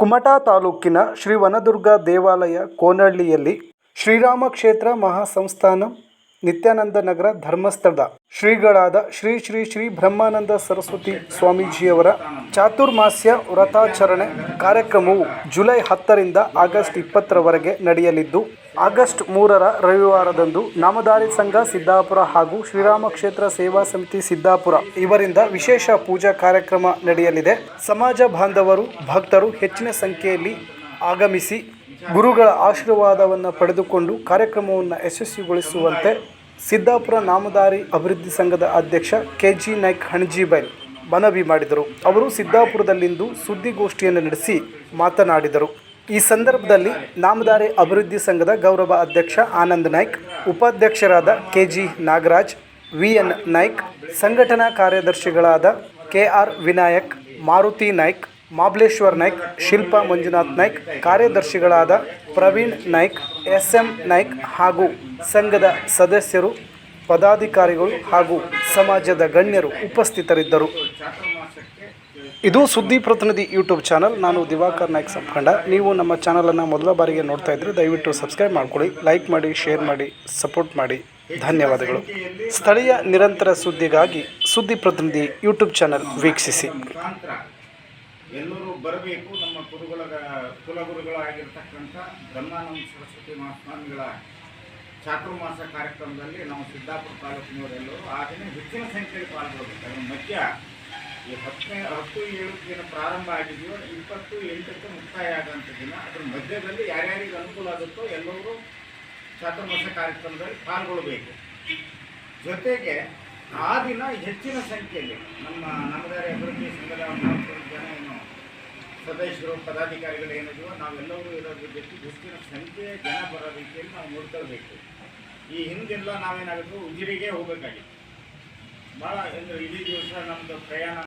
ಕುಮಟಾ ತಾಲೂಕಿನ ಶ್ರೀ ವನದುರ್ಗ ದೇವಾಲಯ ಕೋನಹಳ್ಳಿಯಲ್ಲಿ ಶ್ರೀರಾಮ ಕ್ಷೇತ್ರ ಮಹಾಸಂಸ್ಥಾನ ನಿತ್ಯಾನಂದ ನಗರ ಧರ್ಮಸ್ಥಳದ ಶ್ರೀಗಳಾದ ಶ್ರೀ ಶ್ರೀ ಶ್ರೀ ಬ್ರಹ್ಮಾನಂದ ಸರಸ್ವತಿ ಸ್ವಾಮೀಜಿಯವರ ಚಾತುರ್ಮಾಸ್ಯ ವ್ರತಾಚರಣೆ ಕಾರ್ಯಕ್ರಮವು ಜುಲೈ ಹತ್ತರಿಂದ ಆಗಸ್ಟ್ ಇಪ್ಪತ್ತರವರೆಗೆ ನಡೆಯಲಿದ್ದು, ಆಗಸ್ಟ್ ಮೂರರ ರವಿವಾರದಂದು ನಾಮಧಾರಿ ಸಂಘ ಸಿದ್ದಾಪುರ ಹಾಗೂ ಶ್ರೀರಾಮ ಕ್ಷೇತ್ರ ಸೇವಾ ಸಮಿತಿ ಸಿದ್ದಾಪುರ ಇವರಿಂದ ವಿಶೇಷ ಪೂಜಾ ಕಾರ್ಯಕ್ರಮ ನಡೆಯಲಿದೆ. ಸಮಾಜ ಬಾಂಧವರು, ಭಕ್ತರು ಹೆಚ್ಚಿನ ಸಂಖ್ಯೆಯಲ್ಲಿ ಆಗಮಿಸಿ ಗುರುಗಳ ಆಶೀರ್ವಾದವನ್ನು ಪಡೆದುಕೊಂಡು ಕಾರ್ಯಕ್ರಮವನ್ನು ಯಶಸ್ವಿಗೊಳಿಸುವಂತೆ ಸಿದ್ದಾಪುರ ನಾಮದಾರಿ ಅಭಿವೃದ್ಧಿ ಸಂಘದ ಅಧ್ಯಕ್ಷ ಕೆ ಜಿ ನಾಯ್ಕ್ ಹಣಜಿಬೈಲ್ ಮನವಿ ಮಾಡಿದರು. ಅವರು ಸಿದ್ದಾಪುರದಲ್ಲಿಂದು ಸುದ್ದಿಗೋಷ್ಠಿಯನ್ನು ನಡೆಸಿ ಮಾತನಾಡಿದರು. ಈ ಸಂದರ್ಭದಲ್ಲಿ ನಾಮದಾರಿ ಅಭಿವೃದ್ಧಿ ಸಂಘದ ಗೌರವ ಅಧ್ಯಕ್ಷ ಆನಂದ್ ನಾಯ್ಕ್, ಉಪಾಧ್ಯಕ್ಷರಾದ K G Nagaraj V N Naik, ಸಂಘಟನಾ ಕಾರ್ಯದರ್ಶಿಗಳಾದ ಕೆ ಆರ್ ವಿನಾಯಕ್, ಮಾರುತಿ ನಾಯ್ಕ್ ಮಾಬ್ಲೇಶ್ವರ್ ನಾಯ್ಕ್, ಶಿಲ್ಪಾ ಮಂಜುನಾಥ್ ನಾಯ್ಕ್, ಕಾರ್ಯದರ್ಶಿಗಳಾದ ಪ್ರವೀಣ್ ನಾಯ್ಕ್ ಎಸ್ ಎಂ ನಾಯ್ಕ್ ಹಾಗೂ ಸಂಘದ ಸದಸ್ಯರು, ಪದಾಧಿಕಾರಿಗಳು ಹಾಗೂ ಸಮಾಜದ ಗಣ್ಯರು ಉಪಸ್ಥಿತರಿದ್ದರು. ಇದು ಸುದ್ದಿ ಪ್ರತಿನಿಧಿ ಯೂಟ್ಯೂಬ್ ಚಾನಲ್. ನಾನು ದಿವಾಕರ್ ನಾಯ್ಕ್ ಸಂಪಂಡ ನೀವು ನಮ್ಮ ಚಾನಲನ್ನು ಮೊದಲ ಬಾರಿಗೆ ನೋಡ್ತಾ ಇದ್ದರೆ ದಯವಿಟ್ಟು ಸಬ್ಸ್ಕ್ರೈಬ್ ಮಾಡ್ಕೊಳ್ಳಿ, ಲೈಕ್ ಮಾಡಿ, ಶೇರ್ ಮಾಡಿ, ಸಪೋರ್ಟ್ ಮಾಡಿ. ಧನ್ಯವಾದಗಳು. ಸ್ಥಳೀಯ ನಿರಂತರ ಸುದ್ದಿಗಾಗಿ ಸುದ್ದಿ ಪ್ರತಿನಿಧಿ ಯೂಟ್ಯೂಬ್ ಚಾನಲ್ ವೀಕ್ಷಿಸಿ. ಎಲ್ಲರೂ ಬರಬೇಕು. ನಮ್ಮ ಕುರುಗಳ ಕುಲಗುರುಗಳಾಗಿರ್ತಕ್ಕಂಥ ಬ್ರಹ್ಮಾನಂದ ಸರಸ್ವತಿ ಮಹಾಸ್ವಾಮಿಗಳ ಚಾತುರ್ಮಾಸ ಕಾರ್ಯಕ್ರಮದಲ್ಲಿ ನಾವು ಸಿದ್ದಾಪುರ ತಾಲೂಕಿನವರೆಲ್ಲರೂ ಆ ದಿನ ಹೆಚ್ಚಿನ ಸಂಖ್ಯೆಯಲ್ಲಿ ಪಾಲ್ಗೊಳ್ಬೇಕು. ಮಧ್ಯ ಈ ಹತ್ತನೇ ಹತ್ತು, ಏಳು ದಿನ ಪ್ರಾರಂಭ ಆಗಿದೆಯೋ, ಇಪ್ಪತ್ತು, ಎಂಟಕ್ಕೆ ಮುಕ್ತಾಯ ಆಗೋಂಥ ದಿನ, ಅದ್ರ ಮಧ್ಯದಲ್ಲಿ ಯಾರ್ಯಾರಿಗೆ ಅನುಕೂಲ ಆಗುತ್ತೋ ಎಲ್ಲರೂ ಚಾತುರ್ಮಾಸ ಕಾರ್ಯಕ್ರಮದಲ್ಲಿ ಪಾಲ್ಗೊಳ್ಬೇಕು. ಜೊತೆಗೆ ಆ ದಿನ ಹೆಚ್ಚಿನ ಸಂಖ್ಯೆಯಲ್ಲಿ ನಮ್ಮ ನಮ್ಮದಾರಿ ಅಭಿವೃದ್ಧಿ ಸಂಘದ ಜನ ಏನು ಸದಸ್ಯರು, ಪದಾಧಿಕಾರಿಗಳು ಏನಿದೆಯೋ ನಾವೆಲ್ಲರೂ ಇರೋದ್ರ ಜೊತೆ ಹೆಚ್ಚಿನ ಸಂಖ್ಯೆ ಜನ ಬರೋ ರೀತಿಯಲ್ಲಿ ನಾವು ನೋಡ್ಕೊಳ್ಬೇಕು. ಈ ಹಿಂದೆಲ್ಲ ನಾವೇನಾಗಿದ್ರು ಉಜಿರಿಗೆ ಹೋಗಬೇಕಾಗಿತ್ತು. ಭಾಳ ಅಂದರೆ ಇಡೀ ದಿವಸ ನಮ್ಮದು ಪ್ರಯಾಣ